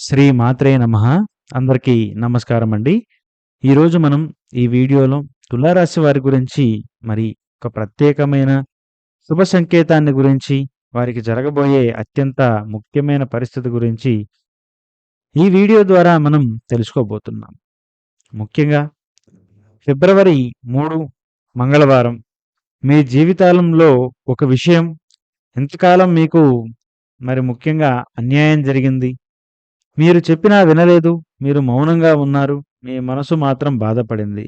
శ్రీ మాత్రే నమః. అందరికీ నమస్కారం అండి. ఈరోజు మనం ఈ వీడియోలో తులారాశి వారి గురించి మరి ఒక ప్రత్యేకమైన శుభ సంకేతాన్ని గురించి వారికి జరగబోయే అత్యంత ముఖ్యమైన పరిస్థితి గురించి ఈ వీడియో ద్వారా మనం తెలుసుకోబోతున్నాం. ముఖ్యంగా ఫిబ్రవరి మూడు మంగళవారం మీ జీవితాలంలో ఒక విషయం ఎంతకాలం మీకు మరి ముఖ్యంగా అన్యాయం జరిగింది మీరు చెప్పినా వినలేదు మీరు మౌనంగా ఉన్నారు మీ మనసు మాత్రం బాధపడింది.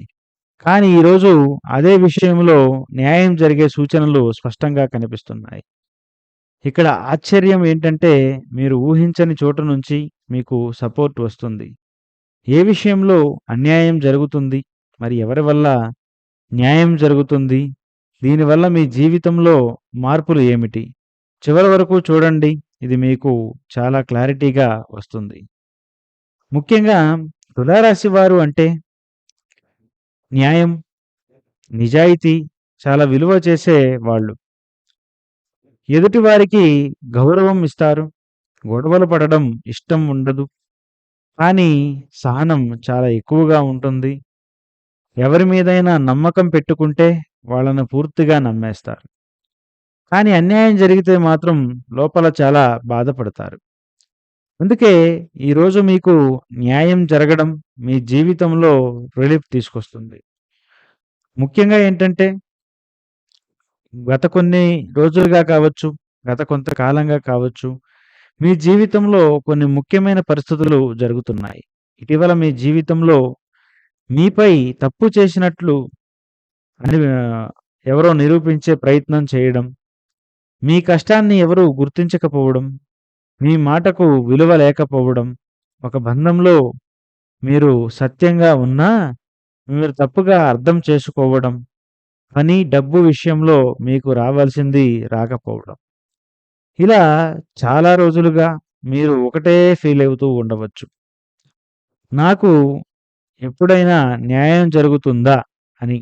కానీ ఈరోజు అదే విషయంలో న్యాయం జరిగే సూచనలు స్పష్టంగా కనిపిస్తున్నాయి. ఇక్కడ ఆశ్చర్యం ఏంటంటే మీరు ఊహించని చోటు నుంచి మీకు సపోర్ట్ వస్తుంది. ఏ విషయంలో అన్యాయం జరుగుతుంది మరి ఎవరి వల్ల న్యాయం జరుగుతుంది దీనివల్ల మీ జీవితంలో మార్పులు ఏమిటి? చివరి వరకు చూడండి. ఇది మీకు చాలా క్లారిటీగా వస్తుంది. ముఖ్యంగా తులారాశి వారు అంటే న్యాయం నిజాయితీ చాలా విలువ చేసే వాళ్ళు. ఎదుటి వారికి గౌరవం ఇస్తారు గొడవలు పడడం ఇష్టం ఉండదు. కానీ సహనం చాలా ఎక్కువగా ఉంటుంది. ఎవరి మీదైనా నమ్మకం పెట్టుకుంటే వాళ్ళను పూర్తిగా నమ్మేస్తారు. కానీ అన్యాయం జరిగితే మాత్రం లోపల చాలా బాధపడతారు. అందుకే ఈరోజు మీకు న్యాయం జరగడం మీ జీవితంలో రిలీఫ్ తీసుకొస్తుంది. ముఖ్యంగా ఏంటంటే గత కొన్ని రోజులుగా కావచ్చు గత కొంతకాలంగా కావచ్చు మీ జీవితంలో కొన్ని ముఖ్యమైన పరిస్థితులు జరుగుతున్నాయి. ఇటీవల మీ జీవితంలో మీపై తప్పు చేసినట్లు అని ఎవరో నిరూపించే ప్రయత్నం చేయడం మీ కష్టాన్ని ఎవరు గుర్తించకపోవడం మీ మాటకు విలువ లేకపోవడం ఒక బంధంలో మీరు సత్యంగా ఉన్నా మీరు తప్పుగా అర్థం చేసుకోవడం పని డబ్బు విషయంలో మీకు రావాల్సింది రాకపోవడం. ఇలా చాలా రోజులుగా మీరు ఒకటే ఫీల్ అవుతూ ఉండవచ్చు. నాకు ఎప్పుడైనా న్యాయం జరుగుతుందా అని.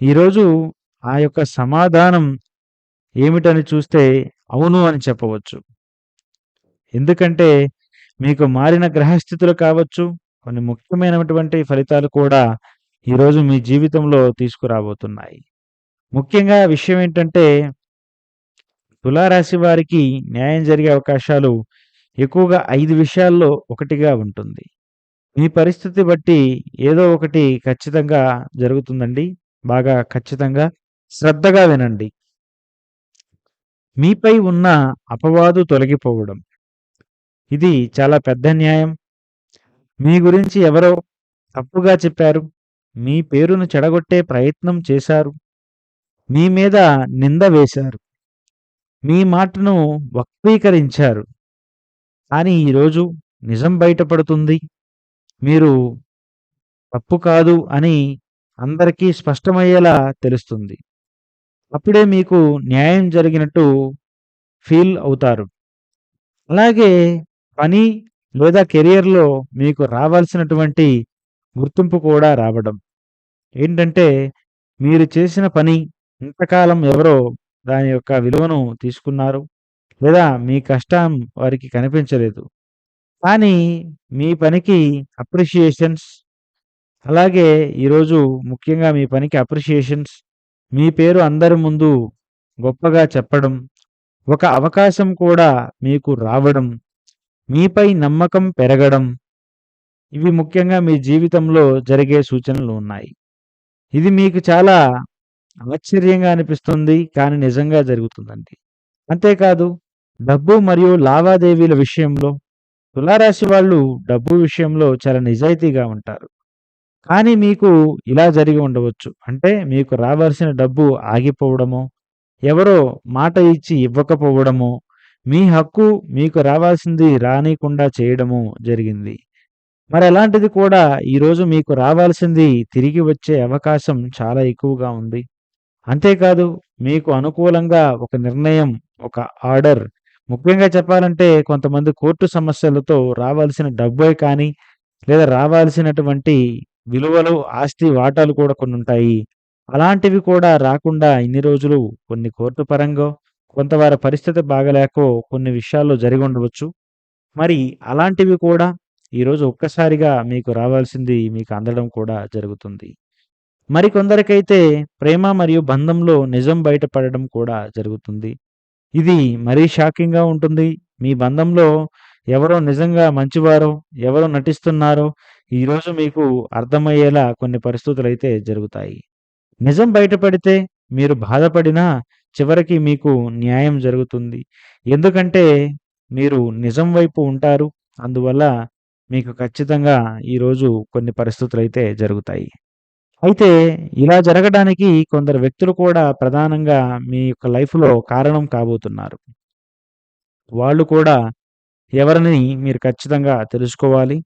ఈరోజు ఆ యొక్క సమాధానం ఏమిటని చూస్తే అవును అని చెప్పవచ్చు. ఎందుకంటే మీకు మారిన గ్రహస్థితులు కావచ్చు కొన్ని ముఖ్యమైనటువంటి ఫలితాలు కూడా ఈరోజు మీ జీవితంలో తీసుకురాబోతున్నాయి. ముఖ్యంగా విషయం ఏంటంటే తులారాశి వారికి న్యాయం జరిగే అవకాశాలు ఎక్కువగా ఐదు విషయాల్లో ఒకటిగా ఉంటుంది. మీ పరిస్థితి బట్టి ఏదో ఒకటి ఖచ్చితంగా జరుగుతుందండి. బాగా ఖచ్చితంగా శ్రద్ధగా వినండి. మీపై ఉన్న అపవాదు తొలగిపోవడం. ఇది చాలా పెద్ద న్యాయం. మీ గురించి ఎవరో తప్పుగా చెప్పారు. మీ పేరును చెడగొట్టే ప్రయత్నం చేశారు. మీ మీద నింద వేశారు. మీ మాటను వక్రీకరించారు. కానీ ఈరోజు నిజం బయటపడుతుంది. మీరు తప్పు కాదు అని అందరికీ స్పష్టమయ్యేలా తెలుస్తుంది. అప్పుడే మీకు న్యాయం జరిగినట్టు ఫీల్ అవుతారు. అలాగే పని లేదా కెరియర్లో మీకు రావాల్సినటువంటి గుర్తింపు కూడా రావడం. ఏంటంటే మీరు చేసిన పని ఇంతకాలం ఎవరో దాని యొక్క విలువను తీసుకున్నారు లేదా మీ కష్టం వారికి కనిపించలేదు. కానీ మీ పనికి అప్రిషియేషన్స్ అలాగే ఈరోజు ముఖ్యంగా మీ పనికి అప్రిషియేషన్స్ మీ పేరు అందరి ముందు గొప్పగా చెప్పడం ఒక అవకాశం కూడా మీకు రావడం మీపై నమ్మకం పెరగడం ఇవి ముఖ్యంగా మీ జీవితంలో జరిగే సూచనలు ఉన్నాయి. ఇది మీకు చాలా ఆశ్చర్యంగా అనిపిస్తుంది కానీ నిజంగా జరుగుతుందండి. అంతేకాదు డబ్బు మరియు లావాదేవీల విషయంలో తులారాశి వాళ్ళు డబ్బు విషయంలో చాలా నిజాయితీగా ఉంటారు. కానీ మీకు ఇలా జరిగి ఉండవచ్చు. అంటే మీకు రావాల్సిన డబ్బు ఆగిపోవడము ఎవరో మాట ఇచ్చి ఇవ్వకపోవడము మీ హక్కు మీకు రావాల్సింది రానికుండా చేయడము జరిగింది. మరి అలాంటిది కూడా ఈరోజు మీకు రావాల్సింది తిరిగి వచ్చే అవకాశం చాలా ఎక్కువగా ఉంది. అంతేకాదు మీకు అనుకూలంగా ఒక నిర్ణయం ఒక ఆర్డర్. ముఖ్యంగా చెప్పాలంటే కొంతమంది కోర్టు సమస్యలతో రావాల్సిన డబ్బే కానీ లేదా రావాల్సినటువంటి విలువలు ఆస్తి వాటాలు కూడా కొన్ని ఉంటాయి అలాంటివి కూడా రాకుండా ఇన్ని రోజులు కొన్ని కోర్టు పరంగా కొంత వారి పరిస్థితి బాగలేకో కొన్ని విషయాల్లో జరిగి ఉండవచ్చు మరి అలాంటివి కూడా ఈరోజు ఒక్కసారిగా మీకు రావాల్సింది మీకు అందడం కూడా జరుగుతుంది. మరికొందరికైతే ప్రేమ మరియు బంధంలో నిజం బయటపడడం కూడా జరుగుతుంది. ఇది మరీ షాకింగ్‌గా ఉంటుంది. మీ బంధంలో ఎవరో నిజంగా మంచివారో, ఎవరో నటిస్తున్నారో ఈరోజు మీకు అర్థమయ్యేలా కొన్ని పరిస్థితులు అయితే జరుగుతాయి. నిజం బయటపడితే మీరు బాధపడినా చివరికి మీకు న్యాయం జరుగుతుంది. ఎందుకంటే మీరు నిజం వైపు ఉంటారు. అందువల్ల మీకు ఖచ్చితంగా ఈరోజు కొన్ని పరిస్థితులు అయితే జరుగుతాయి. అయితే ఇలా జరగడానికి కొందరు వ్యక్తులు కూడా ప్రధానంగా మీ యొక్క లైఫ్‌లో కారణం కాబోతున్నారు. వాళ్ళు కూడా ఎవరిని మీరు ఖచ్చితంగా తెలుసుకోవాలి.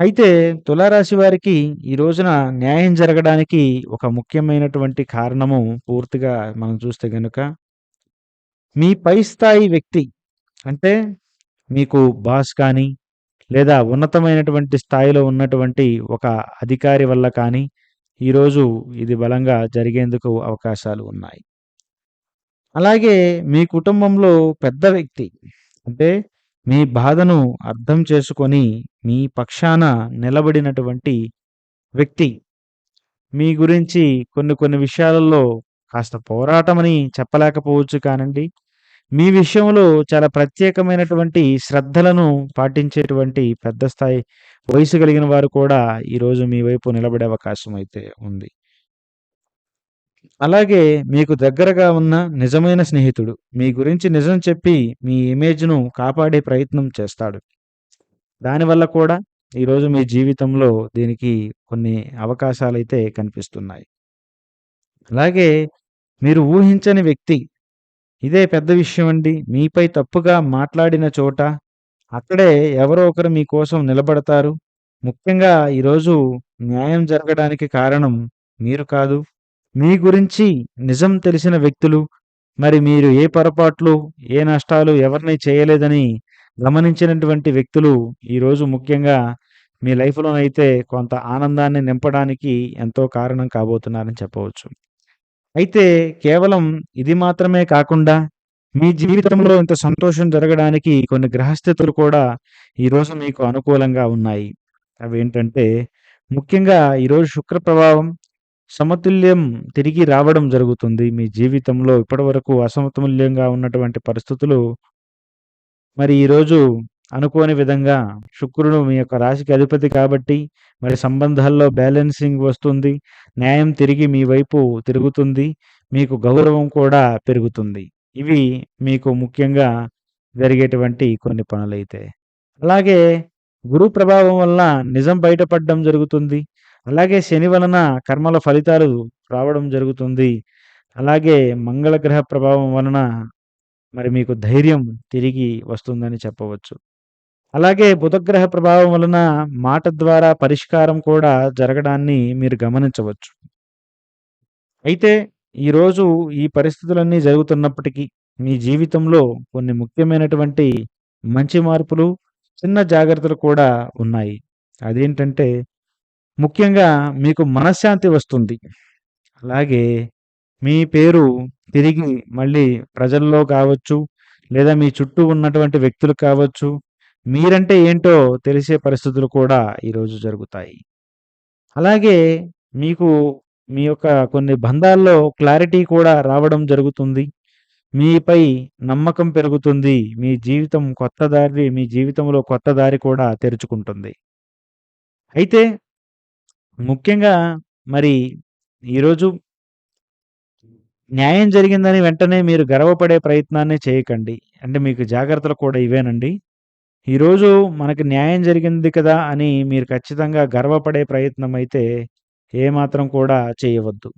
అయితే తులారాశి వారికి ఈ రోజున న్యాయం జరగడానికి ఒక ముఖ్యమైనటువంటి కారణము పూర్తిగా మనం చూస్తే గనుక మీ పై స్థాయి వ్యక్తి అంటే మీకు బాస్ కానీ, లేదా ఉన్నతమైనటువంటి స్థాయిలో ఉన్నటువంటి ఒక అధికారి వల్ల కానీ ఈరోజు ఇది బలంగా జరిగేందుకు అవకాశాలు ఉన్నాయి. అలాగే మీ కుటుంబంలో పెద్ద వ్యక్తి అంటే మీ బాధను అర్థం చేసుకొని మీ పక్షాన నిలబడినటువంటి వ్యక్తి మీ గురించి కొన్ని కొన్ని విషయాలలో కాస్త పోరాటమని చెప్పలేకపోవచ్చు కానండి. మీ విషయంలో చాలా ప్రత్యేకమైనటువంటి శ్రద్ధలను పాటించేటువంటి పెద్ద స్థాయి వయసు కలిగిన వారు కూడా ఈరోజు మీ వైపు నిలబడే అవకాశం అయితే ఉంది. అలాగే మీకు దగ్గరగా ఉన్న నిజమైన స్నేహితుడు మీ గురించి నిజం చెప్పి మీ ఇమేజ్‌ను కాపాడే ప్రయత్నం చేస్తాడు. దానివల్ల కూడా ఈరోజు మీ జీవితంలో దీనికి కొన్ని అవకాశాలైతే కనిపిస్తున్నాయి. అలాగే మీరు ఊహించని వ్యక్తి ఇదే పెద్ద విషయం అండి. మీపై తప్పుగా మాట్లాడిన చోట అక్కడే ఎవరో ఒకరు మీకోసం నిలబడతారు. ముఖ్యంగా ఈరోజు న్యాయం జరగడానికి కారణం మీరు కాదు. మీ గురించి నిజం తెలిసిన వ్యక్తులు, మరి మీరు ఏ పొరపాట్లు, ఏ నష్టాలు ఎవరిని చేయలేదని గమనించినటువంటి వ్యక్తులు ఈరోజు ముఖ్యంగా మీ లైఫ్‌లోనైతే కొంత ఆనందాన్ని నింపడానికి ఎంతో కారణం కాబోతున్నారని చెప్పవచ్చు. అయితే కేవలం ఇది మాత్రమే కాకుండా మీ జీవితంలో ఇంత సంతోషం జరగడానికి కొన్ని గ్రహస్థితులు కూడా ఈరోజు మీకు అనుకూలంగా ఉన్నాయి. అవి ఏంటంటే ముఖ్యంగా ఈరోజు శుక్ర ప్రభావం సమతుల్యం తిరిగి రావడం జరుగుతుంది. మీ జీవితంలో ఇప్పటివరకు అసమతుల్యంగా ఉన్నటువంటి పరిస్థితులు మరి ఈరోజు అనుకోని విధంగా శుక్రుడు మీ యొక్క రాశికి అధిపతి కాబట్టి మరి సంబంధాల్లో బ్యాలెన్సింగ్ వస్తుంది. న్యాయం తిరిగి మీ వైపు తిరుగుతుంది. మీకు గౌరవం కూడా పెరుగుతుంది. ఇవి మీకు ముఖ్యంగా జరిగేటువంటి కొన్ని పనులైతే. అలాగే గురు ప్రభావం వల్ల నిజం బయటపడడం జరుగుతుంది. అలాగే శని వలన కర్మల ఫలితాలు రావడం జరుగుతుంది. అలాగే మంగళ గ్రహ ప్రభావం వలన మరి మీకు ధైర్యం తిరిగి వస్తుందని చెప్పవచ్చు. అలాగే బుధగ్రహ ప్రభావం వలన మాట ద్వారా పరిష్కారం కూడా జరగడాన్ని మీరు గమనించవచ్చు. అయితే ఈరోజు ఈ పరిస్థితులన్నీ జరుగుతున్నప్పటికీ మీ జీవితంలో కొన్ని ముఖ్యమైనటువంటి మంచి మార్పులు, చిన్న జాగ్రత్తలు కూడా ఉన్నాయి. అదేంటంటే ముఖ్యంగా మీకు మనశ్శాంతి వస్తుంది. అలాగే మీ పేరు తిరిగి మళ్ళీ ప్రజల్లో కావచ్చు, లేదా మీ చుట్టూ ఉన్నటువంటి వ్యక్తులు కావచ్చు, మీరంటే ఏంటో తెలిసే పరిస్థితులు కూడా ఈరోజు జరుగుతాయి. అలాగే మీకు మీ యొక్క కొన్ని బంధాల్లో క్లారిటీ కూడా రావడం జరుగుతుంది. మీపై నమ్మకం పెరుగుతుంది. మీ జీవితం కొత్త దారి మీ జీవితంలో కొత్త దారి కూడా తెరుచుకుంటుంది. అయితే ముఖ్యంగా మరి ఈరోజు న్యాయం జరిగిందని వెంటనే మీరు గర్వపడే ప్రయత్నాన్ని చేయకండి. అంటే మీకు జాగ్రత్తలు కూడా ఇవేనండి. ఈరోజు మనకి న్యాయం జరిగింది కదా అని మీరు ఖచ్చితంగా గర్వపడే ప్రయత్నం అయితే ఏమాత్రం కూడా చేయవద్దు.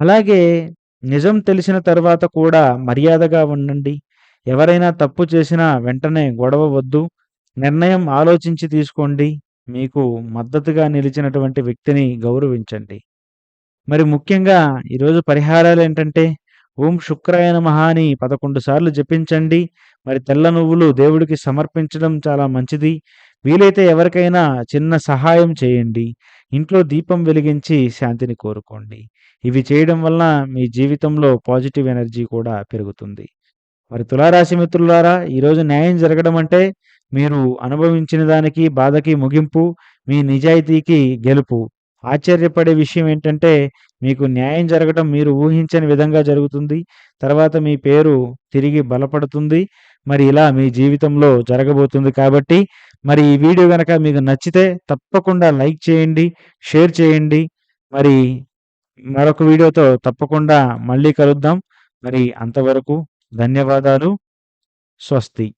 అలాగే నిజం తెలిసిన తర్వాత కూడా మర్యాదగా ఉండండి. ఎవరైనా తప్పు చేసినా వెంటనే గొడవ వద్దు. నిర్ణయం ఆలోచించి తీసుకోండి. మీకు మద్దతుగా నిలిచినటువంటి వ్యక్తిని గౌరవించండి. మరి ముఖ్యంగా ఈరోజు పరిహారాలు ఏంటంటే ఓం శుక్రాయ నమః అని 11 సార్లు జపించండి. మరి తెల్ల నువ్వులు దేవుడికి సమర్పించడం చాలా మంచిది. వీలైతే ఎవరికైనా చిన్న సహాయం చేయండి. ఇంట్లో దీపం వెలిగించి శాంతిని కోరుకోండి. ఇవి చేయడం వలన మీ జీవితంలో పాజిటివ్ ఎనర్జీ కూడా పెరుగుతుంది. మరి తులారాశి మిత్రులారా ఈరోజు న్యాయం జరగడం అంటే మీరు అనుభవించిన దానికి బాధకి ముగింపు మీ నిజాయితీకి గెలుపు. ఆశ్చర్యపడే విషయం ఏంటంటే మీకు న్యాయం జరగటం మీరు ఊహించని విధంగా జరుగుతుంది. తర్వాత మీ పేరు తిరిగి బలపడుతుంది. మరి ఇలా మీ జీవితంలో జరగబోతుంది కాబట్టి మరి ఈ వీడియో కనుక మీకు నచ్చితే తప్పకుండా లైక్ చేయండి షేర్ చేయండి. మరి మరొక వీడియోతో తప్పకుండా మళ్ళీ కలుద్దాం. మరి అంతవరకు ధన్యవాదాలు. స్వస్తి.